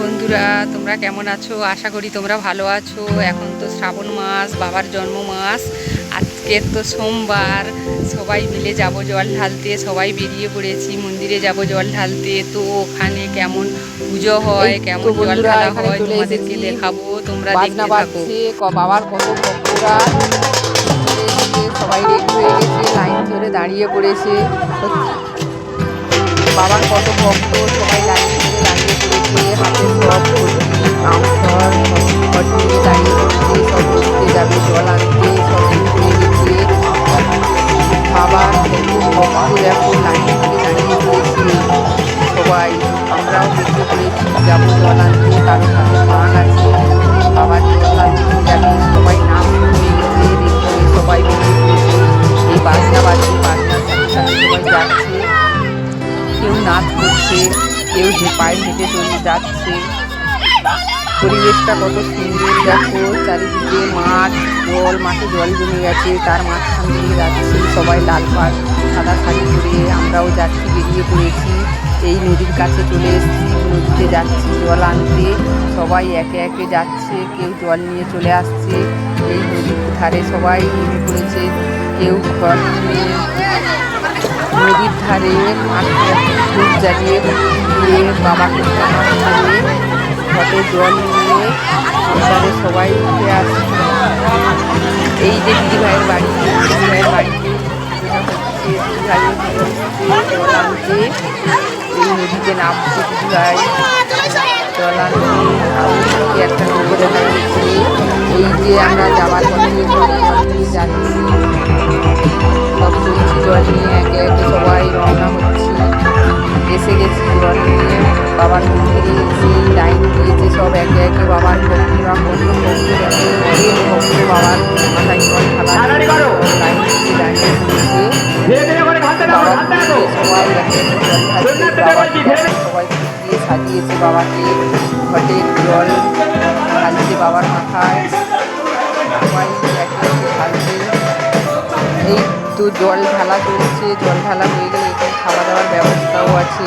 বন্ধুরা তোমরা কেমন আছো? আশা করি তোমরা ভালো আছো। এখন তো শ্রাবণ মাস বাবার জন্ম মাস। আজকের তো সোমবার। সবাই মিলে যাব জল ঢালতে। সবাই বেরিয়ে পড়েছি মন্দিরে যাব জল ঢালতে। তো ওখানে কেমন পুজো হয় কেমন জল ঢালা হয় তোমাদেরকে দেখাবো। তোমরা দেখতে থাকো। বাবার কত ভক্তরা সবাই রেডি হয়ে গেছে লাইন ধরে দাঁড়িয়ে পড়েছে। বাবার কত ভক্ত ভক্ত দেখো লাইন ধরে সবাই আমরাও বেরিয়ে পড়েছি যাব জল আনতে হাতে মাগ আছে বাবার জল সবাই নাম হয়ে সবাই বেরিয়ে এই বাজনা বাজছে, বাজনার সাথে সাথে সবাই যাচ্ছে। কেউ নাচ করছে, কেউ পায়ে হেঁটে চলে যাচ্ছে। পরিবেশটা কত সুন্দর, দেখো, চারিদিকে মাঠ জল মাঠে জল জমে গেছে, তার মাঝখান দিয়ে যাচ্ছি সবাই লাল পাড়, সাদা শাড়ি পরে আমরাও যাচ্ছি, বেরিয়ে পড়েছি। এই নদীর কাছে চলে এসেছি, নদীতে যাচ্ছি, জল আনতে। সবাই একে একে যাচ্ছে, কেউ জল নিয়ে চলে আসছে। এই নদীর ধারে সবাই নেমে পড়েছে, কেউ ঘর নদীর ধারে ধূপ জ্বালিয়ে বাবাকে ঘটে জল নিয়ে সংসারে সবাই উঠে আসছে। এই যে দিদিভাইয়ের বাড়ি দিদিভাইয়ের বাড়িতে জল আনতে এই নদীতে নামছে জল আনতে একটা নৌকো এই যে আমরা যাওয়ার পথে জল নিয়ে যাচ্ছি। সব তুলছি জল নিয়ে একে একে সবাই রওনা হচ্ছি। এসে গেছি জল নিয়ে, বাবার সবাই সাজিয়েছে বাবাকে ঘটে জল ঢালছে বাবার মাথায় সবাই একে এই তো জল ঢালা চলছে জল ঢালা হয়ে গেলে এখানে খাওয়া দাওয়ার ব্যবস্থাও আছে